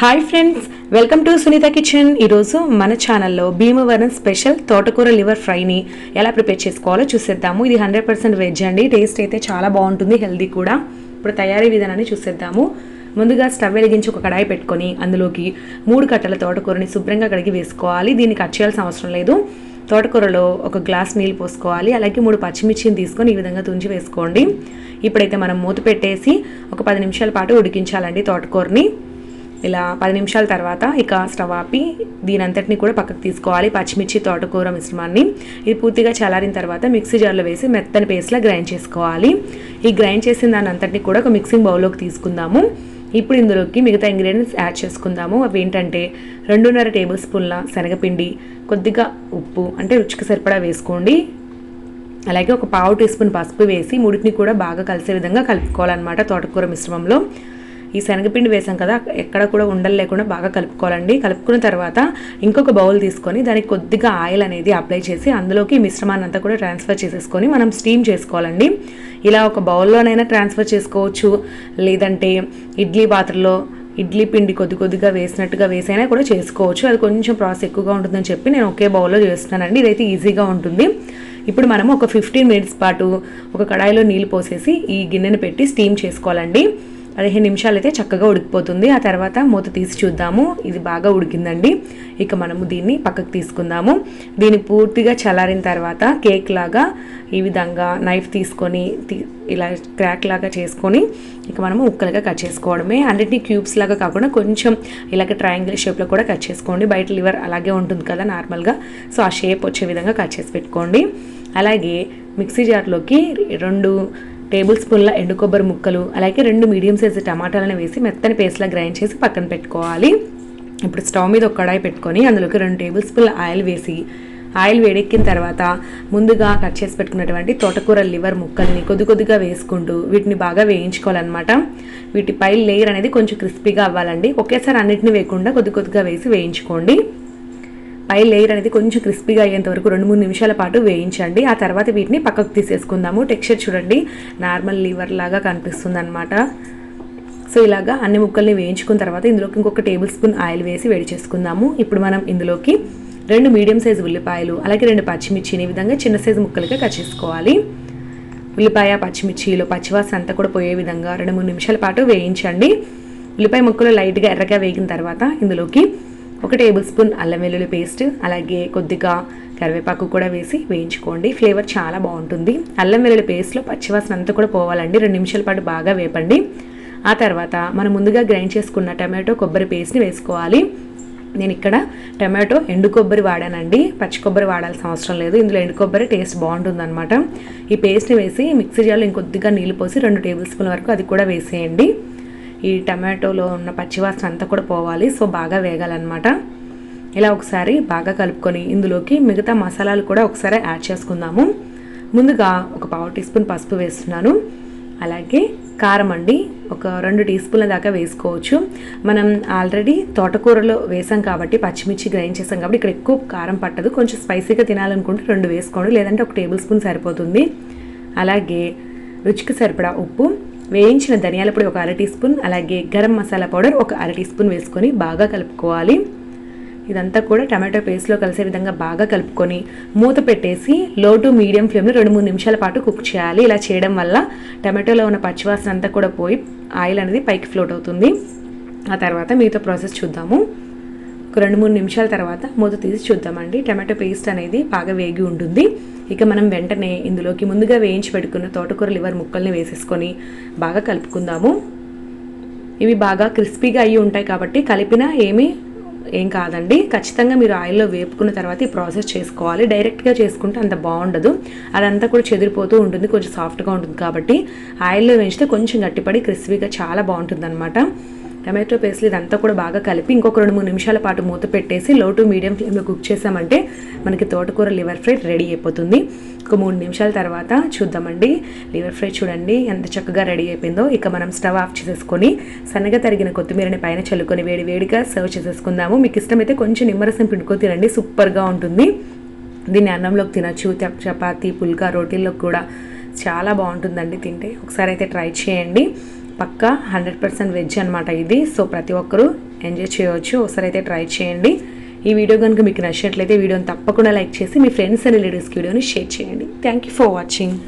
Hi friends welcome to Sunitha kitchen ఈరోజు మన ఛానల్లో భీమవరం స్పెషల్ తోటకూర లివర్ ఫ్రైని ఎలా ప్రిపేర్ చేసుకోవాలో చూసేద్దాము. ఇది హండ్రెడ్ పర్సెంట్ వెజ్ అండి. టేస్ట్ అయితే చాలా బాగుంటుంది హెల్దీ కూడా. ఇప్పుడు తయారీ విధానాన్ని చూసేద్దాము. ముందుగా స్టవ్ వెలిగించి ఒక కడాయి పెట్టుకొని అందులోకి మూడు కట్టల తోటకూరని శుభ్రంగా కడిగి వేసుకోవాలి. దీన్ని కట్ చేయాల్సిన అవసరం లేదు. తోటకూరలో ఒక గ్లాస్ నీళ్ళు పోసుకోవాలి. అలాగే మూడు పచ్చిమిర్చిని తీసుకొని ఈ విధంగా తుంచి వేసుకోండి. ఇప్పుడైతే మనం మూత పెట్టేసి ఒక పది నిమిషాల పాటు ఉడికించాలండి తోటకూరని. ఇలా పది నిమిషాల తర్వాత ఇక స్టవ్ ఆపి దీని అంతటిని కూడా పక్కకు తీసుకోవాలి. పచ్చిమిర్చి తోటకూర మిశ్రమాన్ని. ఇది పూర్తిగా చల్లారిన తర్వాత మిక్సీ జార్లో వేసి మెత్తని పేస్ట్లా గ్రైండ్ చేసుకోవాలి. ఈ గ్రైండ్ చేసిన దాని అంతటిని కూడా ఒక మిక్సింగ్ బౌల్లోకి తీసుకుందాము. ఇప్పుడు ఇందులోకి మిగతా ఇంగ్రీడియంట్స్ యాడ్ చేసుకుందాము. అవి ఏంటంటే రెండున్నర టేబుల్ స్పూన్ల శనగపిండి కొద్దిగా ఉప్పు అంటే రుచికి సరిపడా వేసుకోండి. అలాగే ఒక పావు టీ స్పూన్ పసుపు వేసి మూడింటిని కూడా బాగా కలిసే విధంగా కలుపుకోవాలన్నమాట తోటకూర మిశ్రమంలో. ఈ శనగపిండి వేసాం కదా ఎక్కడ కూడా ఉండలు లేకుండా బాగా కలుపుకోవాలండి. కలుపుకున్న తర్వాత ఇంకొక బౌల్ తీసుకొని దానికి కొద్దిగా ఆయిల్ అనేది అప్లై చేసి అందులోకి మిశ్రమాన్ని అంతా కూడా ట్రాన్స్ఫర్ చేసేసుకొని మనం స్టీమ్ చేసుకోవాలండి. ఇలా ఒక బౌల్లోనైనా ట్రాన్స్ఫర్ చేసుకోవచ్చు. లేదంటే ఇడ్లీ పాత్రలో ఇడ్లీ పిండి కొద్ది కొద్దిగా వేసినట్టుగా వేసైనా కూడా చేసుకోవచ్చు. అది కొంచెం ప్రాసెస్ ఎక్కువగా ఉంటుందని చెప్పి నేను ఒకే బౌల్లో చేస్తున్నానండి. ఇదైతే ఈజీగా ఉంటుంది. ఇప్పుడు మనం ఒక ఫిఫ్టీన్ మినిట్స్ పాటు ఒక కడాయిలో నీళ్ళు పోసేసి ఈ గిన్నెను పెట్టి స్టీమ్ చేసుకోవాలండి. పదిహేను నిమిషాలు అయితే చక్కగా ఉడికిపోతుంది. ఆ తర్వాత మూత తీసి చూద్దాము. ఇది బాగా ఉడికిందండి. ఇక మనము దీన్ని పక్కకు తీసుకుందాము. దీన్ని పూర్తిగా చల్లారిన తర్వాత కేక్ లాగా ఈ విధంగా నైఫ్ తీసుకొని తీ- ఇలా క్రాక్ లాగా చేసుకొని ఇక మనము ముక్కలుగా కట్ చేసుకోవడమే. అన్నిటినీ క్యూబ్స్ లాగా కాకుండా కొంచెం ఇలాగ ట్రయాంగిల్ షేప్లో కూడా కట్ చేసుకోండి. బయట లివర్ అలాగే ఉంటుంది కదా నార్మల్గా. సో ఆ షేప్ వచ్చే విధంగా కట్ చేసి పెట్టుకోండి. అలాగే మిక్సీ జార్లోకి రెండు టేబుల్ స్పూన్ల ఎండు కొబ్బరి ముక్కలు అలాగే రెండు మీడియం సైజు టమాటాలను వేసి మెత్తని పేస్ట్లా గ్రైండ్ చేసి పక్కన పెట్టుకోవాలి. ఇప్పుడు స్టవ్ మీద ఒక కడాయి పెట్టుకొని అందులోకి రెండు టేబుల్ స్పూన్ల ఆయిల్ వేసి ఆయిల్ వేడెక్కిన తర్వాత ముందుగా కట్ చేసి పెట్టుకున్నటువంటి తోటకూర లివర్ ముక్కల్ని కొద్ది కొద్దిగా వేసుకుంటూ వీటిని బాగా వేయించుకోవాలన్నమాట. వీటిపై లేయర్ అనేది కొంచెం క్రిస్పీగా అవ్వాలండి. ఒకేసారి అన్నిటిని వేయకుండా కొద్ది కొద్దిగా వేసి వేయించుకోండి. పై లేయర్ అనేది కొంచెం క్రిస్పీగా అయ్యేంత వరకు రెండు మూడు నిమిషాల పాటు వేయించండి. ఆ తర్వాత వీటిని పక్కకు తీసేసుకుందాము. టెక్స్చర్ చూడండి. నార్మల్ లివర్ లాగా కనిపిస్తుంది అనమాట సో ఇలాగా అన్ని ముక్కల్ని వేయించుకున్న తర్వాత ఇందులోకి ఇంకొక టేబుల్ స్పూన్ ఆయిల్ వేసి వేడి చేసుకుందాము. ఇప్పుడు మనం ఇందులోకి రెండు మీడియం సైజు ఉల్లిపాయలు అలాగే రెండు పచ్చిమిర్చిని ఈ విధంగా చిన్న సైజు ముక్కలుగా కట్ చేసుకోవాలి. ఉల్లిపాయ పచ్చిమిర్చిలో పచ్చివాసన అంతా కూడా పోయే విధంగా రెండు మూడు నిమిషాల పాటు వేయించండి. ఉల్లిపాయ ముక్కలు లైట్గా ఎర్రగా వేగిన తర్వాత ఇందులోకి ఒక టేబుల్ స్పూన్ అల్లం వెల్లుల్లి పేస్ట్ అలాగే కొద్దిగా కరివేపాకు కూడా వేసి వేయించుకోండి. ఫ్లేవర్ చాలా బాగుంటుంది. అల్లం వెల్లుల్లి పేస్ట్లో పచ్చివాసన అంతా కూడా పోవాలండి. రెండు నిమిషాల పాటు బాగా వేపండి. ఆ తర్వాత మనం ముందుగా గ్రైండ్ చేసుకున్న టమాటో కొబ్బరి పేస్ట్ని వేసుకోవాలి. నేను ఇక్కడ టమాటో ఎండు కొబ్బరి వాడానండి. పచ్చి కొబ్బరి వాడాల్సిన అవసరం లేదు. ఇందులో ఎండు కొబ్బరి టేస్ట్ బాగుంటుందన్నమాట. ఈ పేస్ట్ని వేసి మిక్సీ జార్లో ఇంకొద్దిగా నీళ్ళు పోసి రెండు టేబుల్ స్పూన్ వరకు అది కూడా వేసేయండి. ఈ టమాటోలో ఉన్న పచ్చివాసన అంతా కూడా పోవాలి. సో బాగా వేగాలన్నమాట. ఇలా ఒకసారి బాగా కలుపుకొని ఇందులోకి మిగతా మసాలాలు కూడా ఒకసారి యాడ్ చేసుకుందాము. ముందుగా ఒక పావు టీ స్పూన్ పసుపు వేస్తున్నాను. అలాగే కారం అండి ఒక రెండు టీ స్పూన్ల దాకా వేసుకోవచ్చు. మనం ఆల్రెడీ తోటకూరలో వేసాం కాబట్టి పచ్చిమిర్చి గ్రైండ్ చేసాం కాబట్టి ఇక్కడ ఎక్కువ కారం పట్టదు. కొంచెం స్పైసీగా తినాలనుకుంటే రెండు వేసుకోండి. లేదంటే ఒక టేబుల్ స్పూన్ సరిపోతుంది. అలాగే రుచికి సరిపడా ఉప్పు. వేయించిన ధనియాల పొడి ఒక అర టీ స్పూన్ అలాగే గరం మసాలా పౌడర్ ఒక అర టీ స్పూన్ వేసుకొని బాగా కలుపుకోవాలి. ఇదంతా కూడా టమాటో పేస్ట్లో కలిసే విధంగా బాగా కలుపుకొని మూత పెట్టేసి లో టు మీడియం ఫ్లేమ్లో రెండు మూడు నిమిషాల పాటు కుక్ చేయాలి. ఇలా చేయడం వల్ల టమాటోలో ఉన్న పచ్చివాసన అంతా కూడా పోయి ఆయిల్ అనేది పైకి ఫ్లోట్ అవుతుంది. ఆ తర్వాత మిగతా ప్రాసెస్ చూద్దాము. ఒక రెండు మూడు నిమిషాల తర్వాత మూత తీసి చూద్దామండి. టమాటో పేస్ట్ అనేది బాగా వేగి ఉంటుంది. ఇక మనం వెంటనే ఇందులోకి ముందుగా వేయించి పెట్టుకున్న తోటకూర లివర్ ముక్కల్ని వేసేసుకొని బాగా కలుపుకుందాము. ఇవి బాగా క్రిస్పీగా అయ్యి ఉంటాయి కాబట్టి కలిపినా ఏమీ ఏం కాదండి. ఖచ్చితంగా మీరు ఆయిల్లో వేపుకున్న తర్వాత ఈ ప్రాసెస్ చేసుకోవాలి. డైరెక్ట్గా చేసుకుంటే అంత బాగుండదు. అదంతా కూడా చెదిరిపోతూ ఉంటుంది. కొంచెం సాఫ్ట్గా ఉంటుంది కాబట్టి ఆయిల్లో వేయించితే కొంచెం గట్టిపడి క్రిస్పీగా చాలా బాగుంటుంది అనమాట టమాటో పేస్ట్ ఇదంతా కూడా బాగా కలిపి ఇంకొక రెండు మూడు నిమిషాల పాటు మూత పెట్టేసి లో టు మీడియం ఫ్లేమ్లో కుక్ చేసామంటే మనకి తోటకూర లివర్ ఫ్రై రెడీ అయిపోతుంది. ఒక మూడు నిమిషాల తర్వాత చూద్దామండి. లివర్ ఫ్రై చూడండి ఎంత చక్కగా రెడీ అయిపోయిందో. ఇక మనం స్టవ్ ఆఫ్ చేసేసుకొని సన్నగా తరిగిన కొత్తిమీరని పైన చల్లుకొని వేడి వేడిగా సర్వ్ చేసేసుకుందాము. మీకు ఇష్టమైతే కొంచెం నిమ్మరసం పిండుకొని తినండి సూపర్గా ఉంటుంది. దీన్ని అన్నంలోకి తినచ్చు చపాతీ పుల్కా రోటీల్లో కూడా చాలా బాగుంటుందండి తింటే. ఒకసారి అయితే ట్రై చేయండి. పక్కా హండ్రెడ్ పర్సెంట్ వెజ్ అనమాట ఇది. సో ప్రతి ఒక్కరూ ఎంజాయ్ చేయవచ్చు ఒకసారి అయితే ట్రై చేయండి. ఈ వీడియో కనుక మీకు నచ్చినట్లయితే వీడియోని తప్పకుండా లైక్ చేసి మీ ఫ్రెండ్స్ అండ్ రిలేటివ్స్కి వీడియోని షేర్ చేయండి. Thank you for watching